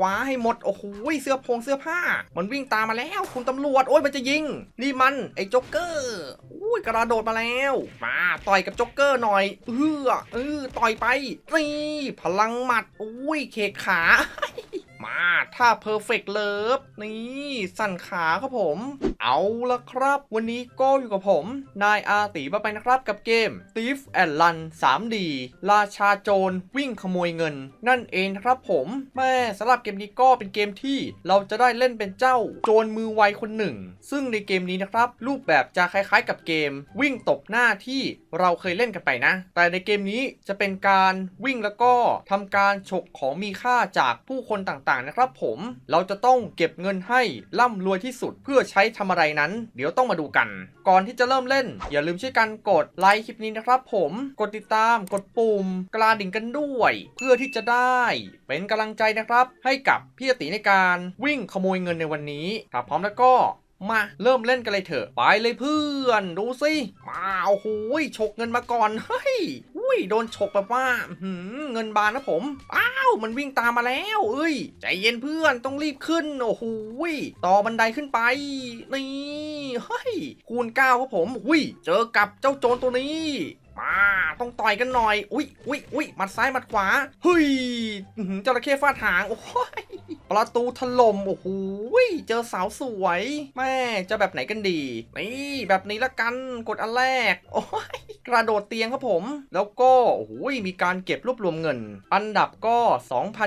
คว้าให้หมด โอ้โหเสื้อพงเสื้อผ้า มันวิ่งตามมาแล้ว คุณตำรวจ โอ้ยมันจะยิง นี่มันไอ้จ็อกเกอร์อุ้ยกระโดดมาแล้ว มาต่อยกับจ็อกเกอร์หน่อย เออเออต่อยไปนี่พลังหมัดอุ้ยเขกขา มาถ้าเพอร์เฟกต์เลิฟนี่สั่นขาครับผม เอาละครับ วันนี้ก็อยู่กับผม นายอาตีมาไปนะครับกับเกม Thief and Run 3D ราชาโจรวิ่งขโมยเงิน นั่นเองครับผมแม่สำหรับเกมนี้ก็เป็นเกมที่เราจะได้เล่นเป็นเจ้าโจรมือไวคนหนึ่ง ซึ่งในเกมนี้นะครับ รูปแบบจะคล้ายๆ กับเกม วิ่งตบหน้าที่เราเคยเล่นกันไปนะ แต่ในเกมนี้จะเป็นการวิ่งแล้วก็ทำการฉกของมีค่าจากผู้คนต่างๆนะครับผมเราจะต้องเก็บเงินให้ร่ำรวยที่สุดเพื่อใช้ทำอะไรนั้น เดี๋ยวต้องมาดูกัน ก่อนที่จะเริ่มเล่น อย่าลืมช่วยกันกดไลค์คลิปนี้นะครับผมกดติดตามกดปุ่ม กระดิ่งกันด้วย เพื่อที่จะได้เป็นกำลังใจนะครับ ให้กับพี่ติในการวิ่งขโมยเงินในวันนี้ถ้าพร้อมแล้วก็ มาเริ่มเล่นกันเลยเถอะ ไปเลยเพื่อน ดูสิ มาโอ้โหยฉกเงินมาก่อน เฮ้ยอุ้ยโดนฉกแบบว่าเงินบานนะผม อ้าว มันวิ่งตามมาแล้ว เอ้ย ใจเย็นเพื่อนต้องรีบขึ้น โอ้โหยต่อบันไดขึ้นไป นี่ เฮ้ย คูณเก้าครับผมอุ้ย เจอกับเจ้าโจรตัวนี้มาต้องต่อยกันหน่อย อุ้ยอุ้ยอุ้ยหมัดซ้ายหมัดขวา เฮ้ยหือจระเข้ฟาดหาง โอ้ย ประตูถล่มโอ้โหเจอสาวสวย แม่จะแบบไหนกันดี นี่แบบนี้ละกันกดอันแรก โอ้ยกระโดดเตียงครับผม แล้วก็โอ้โหมีการเก็บรวบรวมเงิน อันดับก็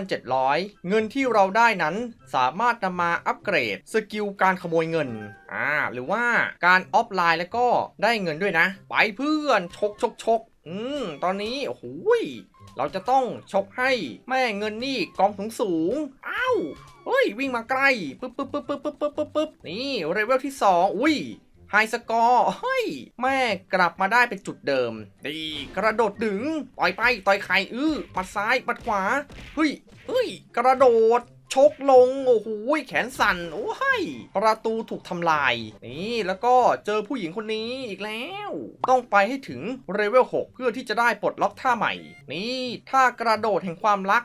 2,700 เงินที่เราได้นั้นสามารถนำมาอัปเกรดสกิลการขโมยเงินอ่าหรือว่าการออฟไลน์แล้วก็ได้เงินด้วยนะ ไปเพื่อนชกชกชกอืม ตอนนี้ โอ้โหเราจะต้องชกให้แม่เงินนี่กองสูงสูงาเฮ้ยวิ่งมาใกล้ปึ๊บปึ๊บปึ๊บปึ๊บปึ๊บปึ๊บปึ๊บนี่เรเวลที่สองอุ้ยไฮสกอร์เฮ้ย แม่กลับมาได้เป็นจุดเดิม ดีกระโดดดึงต่อยไปต่อยไข่อื้อปัดซ้ายปัดขวาเฮ้ยเฮ้ย กระโดดชกลง โอ้โหแขนสั่นโอ้ยประตูถูกทำลาย นี่แล้วก็เจอผู้หญิงคนนี้อีกแล้ว ต้องไปให้ถึงเรเวล6เพื่อที่จะได้ปลดล็อกท่าใหม่ นี่ท่ากระโดดแห่งความรัก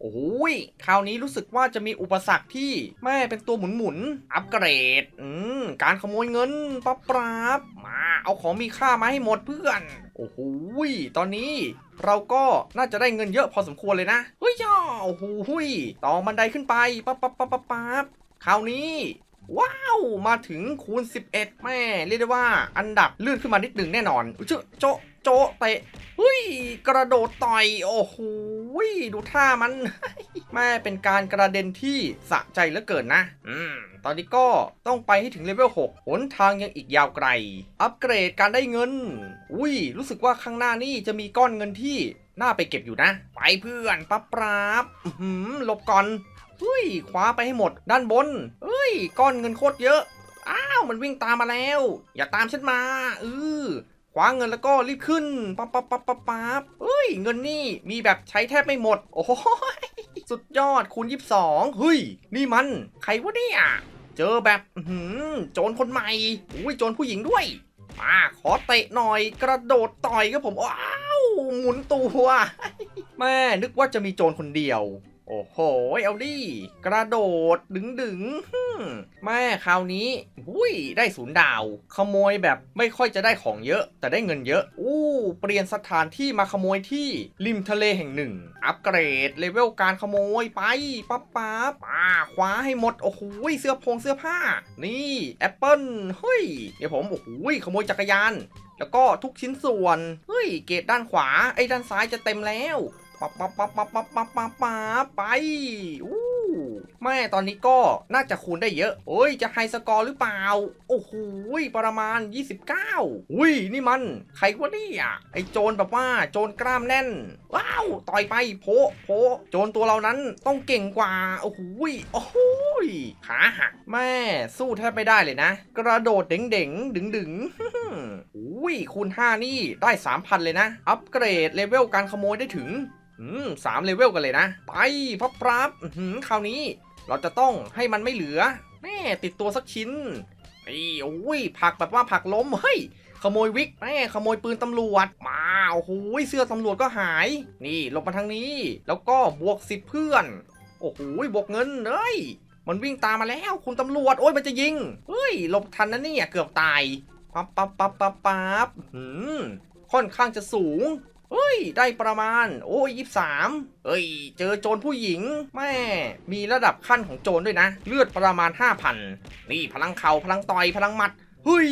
โอ้โหยคราวนี้รู้สึกว่าจะมีอุปสรรคที่แม่เป็นตัวหมุนหมุนๆอัปเกรด อืม การขโมยเงินปั๊บปราบมาเอาของมีค่ามาให้หมดเพื่อน โอ้โหตอนนี้เราก็น่าจะได้เงินเยอะพอสมควรเลยนะเฮ้ยย่อโอ้โหต่อบันไดขึ้นไปปั๊บปั๊บปั๊บปั๊บปั๊บคราวนี้ ว้าว มาถึงคูณ 11 แม่ เรียกได้ว่าอันดับลื่นขึ้นมานิดหนึ่งแน่นอนเจาโจโจะเตะเฮ้ย กระโดดต่อย โอ้โหดูท่ามัน แม่เป็นการกระเด็นที่สะใจเหลือเกินนะ อืม ตอนนี้ก็ต้องไปให้ถึงเลเวล 6 หนทางยังอีกยาวไกล อัปเกรดการได้เงิน อุ้ย รู้สึกว่าข้างหน้านี่จะมีก้อนเงินที่น่าไปเก็บอยู่นะ ไปเพื่อนปั๊บปราบหืมหลบก่อนเฮ้ยคว้าไปให้หมดด้านบนเฮ้ ย ก้อนเงินโคตรเยอะ อ้าว มันวิ่งตามมาแล้ว อย่าตามฉันมาเออคว้าเงินแล้วก็รีบขึ้น ปั๊บปั๊บปั๊บปั๊บปั๊บเฮ้ย เงินนี่มีแบบใช้แทบไม่หมด โอ้โหยสุดยอดคูณยี่สิบสองเฮ้ย นี่มัน ใครวะเนี่ย เจอแบบหือโจรคนใหม่ อุ้ย โจรผู้หญิงด้วย มา ขอเตะหน่อย กระโดดต่อยครับผม ว้าว หมุนตัว แม่ นึกว่าจะมีโจรคนเดียว โอ้โห เอาดิ กระโดดดึงดึงแม่คราวนี้หุยได้ศูนย์ดาว ขโมยแบบไม่ค่อยจะได้ของเยอะ แต่ได้เงินเยอะ อู้ เปลี่ยนสถานที่มาขโมยที่ริมทะเลแห่งหนึ่ง อัปเกรดเลเวลการขโมยไปปั๊บปั๊บมาคว้าให้หมด โอ้โห เสื้อพงเสื้อผ้า นี่แอปเปิลเฮ้ย เดี๋ยวผม โอ้โห ขโมยจักรยานแล้วก็ทุกชิ้นส่วน เฮ้ย เกตด้านขวา ไอ้ด้านซ้ายจะเต็มแล้ว ปั๊บปั๊บปั๊บปั๊บปั๊บปั๊บปั๊บปั๊บไปอู้แม่ตอนนี้ก็น่าจะคูณได้เยอะโอ้ย จะไฮสกอร์หรือเปล่า โอ้โหประมาณ 29อุ้ย นี่มัน ใครวะเนี่ยไอโจรแบบว่าโจรกล้ามแน่น ว้าว ต่อยไปโพโพโจรตัวเรานั้นต้องเก่งกว่า โอ้โหโอ้โหขาหักแม่สู้แทบไม่ได้เลยนะ กระโดดเด้งเด้งดึงดึงอุ้ยคูณ 5 นี่ได้ 3,000 เลยนะ อัปเกรดเลเวลการขโมยได้ถึง อืมสามเลเวลกันเลยนะ ไปพับปรับคราวนี้เราจะต้องให้มันไม่เหลือแม่ติดตัวสักชิ้นไอ้โอ้ยผักแบบว่าผักล้มเฮ้ยขโมยวิกแม่ขโมยปืนตำรวจ มาโอ้โหเสื้อตำรวจก็หาย นี่ลบมาทางนี้ แล้วก็บวกสิบเพื่อน โอ้โหบวกเงินเฮ้ยมันวิ่งตามมาแล้วคุณตำรวจโอ้ยมันจะยิงเฮ้ยหลบทันนะเนี่ยเกือบตายปั๊บปั๊บปั๊บปั๊บปั๊บหืมค่อนข้างจะสูง เฮ้ย ได้ประมาณ โอ้ยยี่สามเฮ้ย เจอโจรผู้หญิง แม่ มีระดับขั้นของโจรด้วยนะ เลือดประมาณ 5,000 นี่พลังเข่าพลังต่อย พลังหมัด เฮ้ย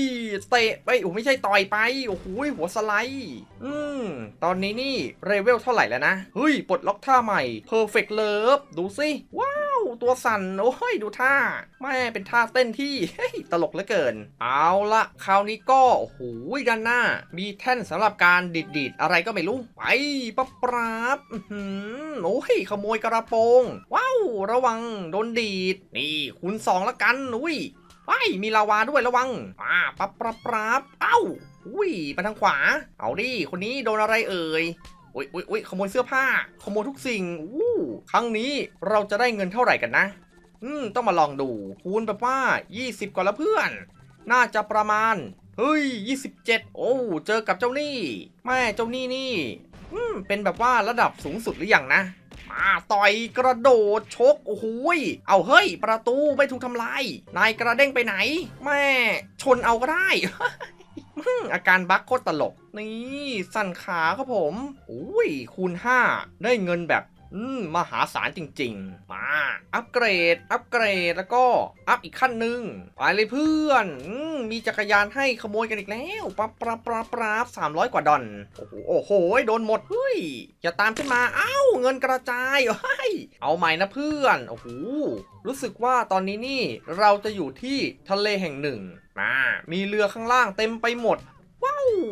เตะไปโอ้ไม่ใช่ต่อยไปโอ้โหหัวสไลด์อืมตอนนี้นี่เลเวลเท่าไหร่แล้วนะเฮ้ยปลดล็อกท่าใหม่ Perfect Love ดูสิว้าว ตัวสั่นโอ้ยดูท่าแม่เป็นท่าเต้นที่เฮ้ยตลกเหลือเกิน เอาละคราวนี้ก็โอ้โหด้านหน้า มีแท่นสำหรับการดีดดีดๆอะไรก็ไม่รู้ไปปั๊บปราบหือโอ้ยขโมยกระโปรง ว้าว ระวังโดนดีด นี่คูณสองละกันอุ้ย ไอ้มีลาวาด้วยระวังอ่าปั๊บปรับปรับเอ้าอุ้ยไปทางขวา เอาดิคนนี้โดนอะไรเอ่ยอุ้ยอุ้ยอุ้ยขโมยเสื้อผ้า ขโมยทุกสิ่งอู้ครั้งนี้เราจะได้เงินเท่าไหร่กันนะ อืม ต้องมาลองดู คูณแบบว่า 20 กว่าแล้วเพื่อน น่าจะประมาณ เฮ้ย 27 โอ้ เจอกับเจ้านี่ แม่เจ้านี่นี่ เป็นแบบว่าระดับสูงสุดหรือยังนะมาต่อยกระโดดชกโอ้โหเอาเฮ้ย ประตูไม่ถูกทำลายนายกระเด้งไปไหน แม่ชนเอาก็ได้อืมอาการบั๊กโคตรตลก นี่ สั่นขาครับผม อุ้ยคูณ 5 ได้เงินแบบ อืมมหาศาลจริง ๆ มาอัปเกรดอัปเกรดแล้วก็อัพอีกขั้นหนึ่งไปเลยเพื่อนอมมีจักรยานให้ขโมยกันอีกแล้วปั๊บปั๊บปั๊บปั๊บสามร้อยกว่าดอลโอ้โหโอ้โหโดนหมดเฮ้ยอย่าตามขึ้นมาเอ้าเงินกระจายเฮ้ยเอาใหม่นะเพื่อนโอ้โหรู้สึกว่าตอนนี้นี่เราจะอยู่ที่ทะเลแห่งหนึ่งมามีเรือข้างล่างเต็มไปหมด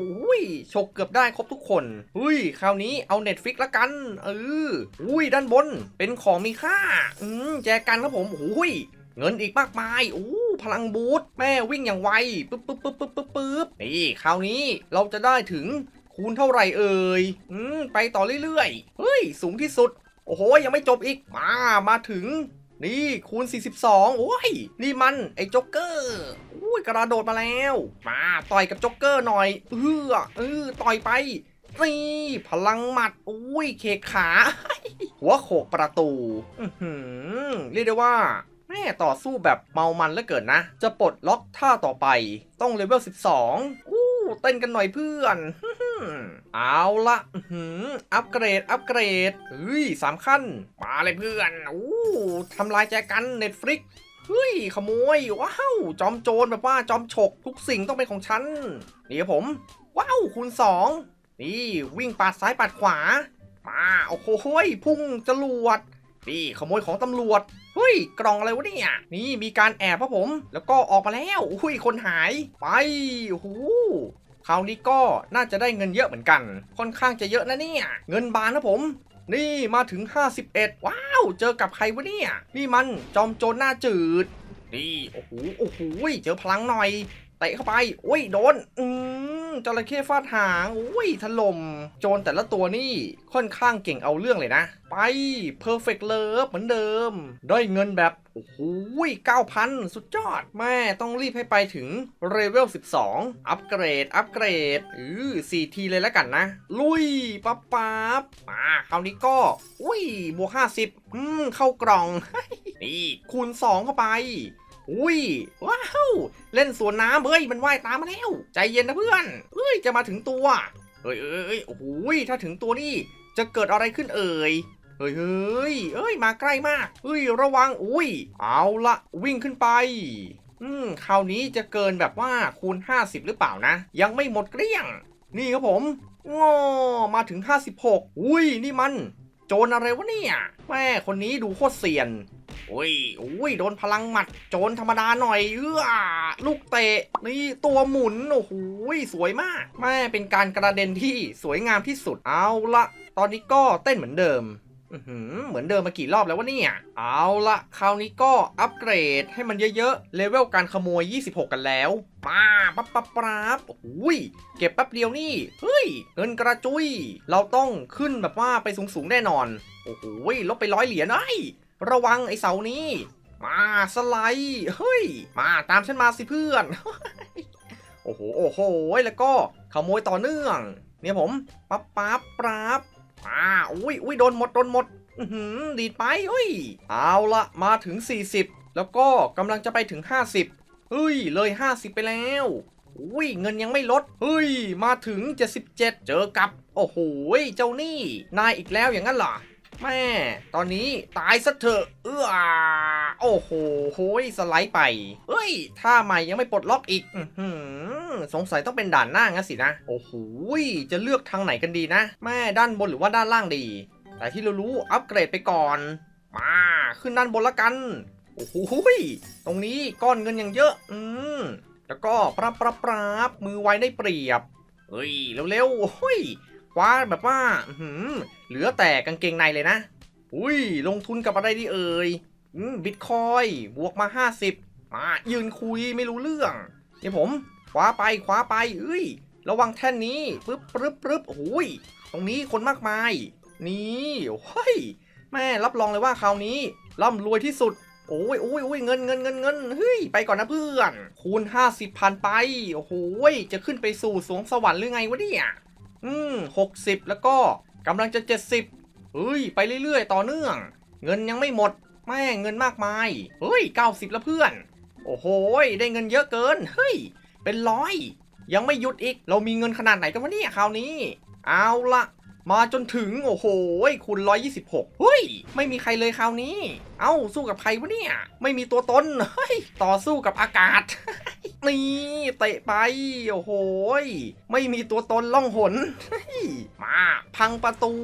อุ้ยฉกเกือบได้ครบทุกคนอุ้ยคราวนี้เอาเน็ตฟิกละกันเอออุ้ยด้านบนเป็นของมีค่า อืมแจกันครับผมอุ้ยเงินอีกมากมายอู้พลังบูทแม่วิ่งอย่างไวปึ๊บปึ๊บปึ๊บปึ๊บปึ๊บปึ๊บนี่คราวนี้เราจะได้ถึงคูณเท่าไหร่เอ่ย อืม ไปต่อเรื่อยๆ เฮ้ย สูงที่สุด โอ้โห ยังไม่จบอีก มา มาถึง นี่คูณ 42 โอ้ย นี่มัน ไอ้โจ๊กเกอร์ ยกระโดดมาแล้ว มาต่อยกับโจ๊กเกอร์หน่อยเออเออต่อยไปนี่พลังหมัดอุ้ยเคกขา หัวโขกประตูอือหือเรียกได้ว่าแม่ต่อสู้แบบเมามันเหลือเกินนะ จะปลดล็อกท่าต่อไป ต้องเลเวล 12 อู้เต้นกันหน่อยเพื่อน เอาละอื้อหืออัปเกรด อัปเกรดเฮ้ยสามขั้น มาเลยเพื่อน อู้ทำลายแจกันเน็ตฟลิก เฮ้ยขโมยว้าวจอมโจรแบบว่าจอมฉกทุกสิ่งต้องเป็นของฉันนี่ครับผม ว้าวคูณสองนี่วิ่งปาดซ้ายปาดขวามาโอ้โห้ยพุ่งจรวดนี่ขโมยของตำรวจเฮ้ยกล่องอะไรวะเนี่ยนี่มีการแอบครับผม แล้วก็ออกมาแล้วอุ้ยคนหายไปโอ้คราวนี้ก็น่าจะได้เงินเยอะเหมือนกัน ค่อนข้างจะเยอะนะเนี่ย เงินบานนะผม นี่มาถึง 51 ว้าว เจอกับใครวะเนี่ย นี่มันจอมโจรหน้าจืด นี่ โอ้โห โอ้โห เจอพลังหน่อยเตะเข้าไป โอ้ย โดน อืม จระเข้ฟาดหางโอ้ยถล่ม โจรแต่ละตัวนี่ค่อนข้างเก่งเอาเรื่องเลยนะ ไป Perfect Love เหมือนเดิม ได้เงินแบบโอ้โห9,000สุดยอด แม่ต้องรีบให้ไปถึงเลเวล 12 อัปเกรด อัปเกรดอือ4ทีเลยแล้วกันนะ ลุยปั๊บปั๊บมาคราวนี้ก็ อุ้ยบวก 50 อืม เข้ากล่อง นี่ คูณ 2 เข้าไป อุ้ยว้าวเล่นสวนน้ำเฮ้ยมันว่ายตามมาแล้ว ใจเย็นนะเพื่อนเอ้ยจะมาถึงตัวเฮ้ยเอ้ยเอ้ยโอ้โหถ้าถึงตัวนี่จะเกิดอะไรขึ้นเอ่ยเฮ้ยเฮ้ยเอ้ยมาใกล้มากเฮ้ยระวังอุ้ย เอาละวิ่งขึ้นไปอืมคราวนี้จะเกินแบบว่าคูณ 50 หรือเปล่านะ ยังไม่หมดเกลี้ยง นี่ครับผมงอมาถึง 56 อุ้ยนี่มัน โจรอะไรวะเนี่ยแม่คนนี้ดูโคตรเซียน โอ้ยโอ้ยโดนพลังหมัดโจรธรรมดาหน่อยเอื้อลูกเตะนี่ตัวหมุนโอ้โหสวยมากแม่เป็นการกระเด็นที่สวยงามที่สุดเอาละตอนนี้ก็เต้นเหมือนเดิมเหมือนเดิมมากี่รอบแล้ววะเนี่ย เอาละคราวนี้ก็อัปเกรดให้มันเยอะๆ เลเวลการขโมย 26 กันแล้วมาปั๊บปั๊บปั๊บโอ้ยเก็บแป๊บเดียวนี่ เฮ้ย เงินกระจุย เราต้องขึ้นแบบว่าไปสูงๆแน่นอน โอ้โหยลบไปร้อยเหรียญไอ้ ระวังไอ้เสานี้ มาสไลด์เฮ้ย มาตามฉันมาสิเพื่อน โอ้โหโอ้โหแล้วก็ขโมยต่อเนื่อง เนี่ยผมปั๊บปั๊บปั๊บมาอุ้ยอุ้ยโดนหมดโดนหมดหือดีดไปเฮ้ย เอาละมาถึง 40 แล้วก็กำลังจะไปถึง 50 เฮ้ย เลย 50 ไปแล้ว อุ้ย เงินยังไม่ลด เฮ้ย มาถึง 77 เจอกับ โอ้โห เจ้านี่ นายอีกแล้วอย่างนั้นเหรอ แม่ ตอนนี้ตายซะเถอะเอื้อโอ้โหโหยสไลด์ไป เฮ้ยท่าใหม่ยังไม่ปลดล็อกอีกอืสงสัยต้องเป็นด่านหน้างั้นสินะ โอ้โหจะเลือกทางไหนกันดีนะ แม่ด้านบนหรือว่าด้านล่างดี แต่ที่เรารู้อัปเกรดไปก่อน มาขึ้นด้านบนละกัน โอ้โหตรงนี้ก้อนเงินอย่างเยอะ อืม แล้วก็ปรับปรับปรับมือไวได้เปรียบ เฮ้ยเร็วๆโอ้ย คว้าแบบว่าหือเหลือแต่กางเกงในเลยนะ อุ้ย ลงทุนกับอะไรดีเอ่ยอืมบิตคอยบวกมา 50มายืนคุยไม่รู้เรื่องเดี๋ยวผมคว้าไปคว้าไปเอ้ย ระวังแท่นนี้ปึ๊บปึ๊บปึ๊บโอ้ยตรงนี้คนมากมาย นี่โอ้ยแม่รับรองเลยว่าคราวนี้ร่ำรวยที่สุดโอ้ยโอ้ยโอ้ยเงินเงินเงินเงินเฮ้ย ไปก่อนนะเพื่อน คูณ 50พันไป โอ้โหยจะขึ้นไปสู่สวงสวรรค์หรือไงวะเนี่ย อืมหกสิบแล้วก็กำลังจะ70เฮ้ย ไปเรื่อยๆ ต่อเนื่อง เงินยังไม่หมด แม่งเงินมากมาย เฮ้ย90แล้วเพื่อน โอ้โห ได้เงินเยอะเกิน เฮ้ย เป็นร้อย ยังไม่หยุดอีก เรามีเงินขนาดไหนกันวะเนี่ยคราวนี้ เอาละ มาจนถึง โอ้โหยคูณ126เฮ้ย ไม่มีใครเลยคราวนี้ เอ้า สู้กับใครวะเนี่ย ไม่มีตัวตน เฮ้ย ต่อสู้กับอากาศ นี่เตะไป โอ้โหยไม่มีตัวตนล่องหนเฮ้ยมาพังประตู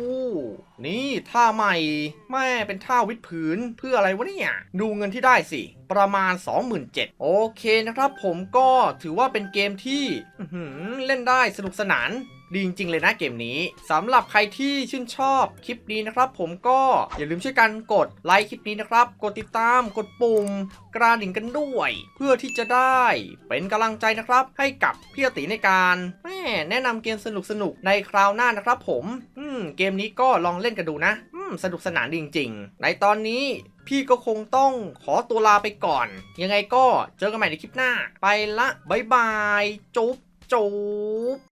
นี่ท่าใหม่แม่เป็นท่าวิดผืนเพื่ออะไรวะเนี่ย ดูเงินที่ได้สิ ประมาณ 27,000โอเคนะครับผมก็ถือว่าเป็นเกมที่อื้อหือเล่นได้สนุกสนาน ดีจริง ๆ เลยนะเกมนี้สำหรับใครที่ชื่นชอบคลิปนี้นะครับ ผมก็อย่าลืมช่วยกันกดไลค์คลิปนี้นะครับ กดติดตามกดปุ่มกระดิ่งกันด้วย เพื่อที่จะได้เป็นกำลังใจนะครับ ให้กับพี่ติในการแม่แนะนำเกมสนุกๆในคราวหน้านะครับ ผมอืมเกมนี้ก็ลองเล่นกันดูนะอืมสนุกสนานดีจริง ๆ ในตอนนี้พี่ก็คงต้องขอตัวลาไปก่อน ยังไงก็เจอกันใหม่ในคลิปหน้า ไปละบ๊ายบาย จุ๊บจุ๊บ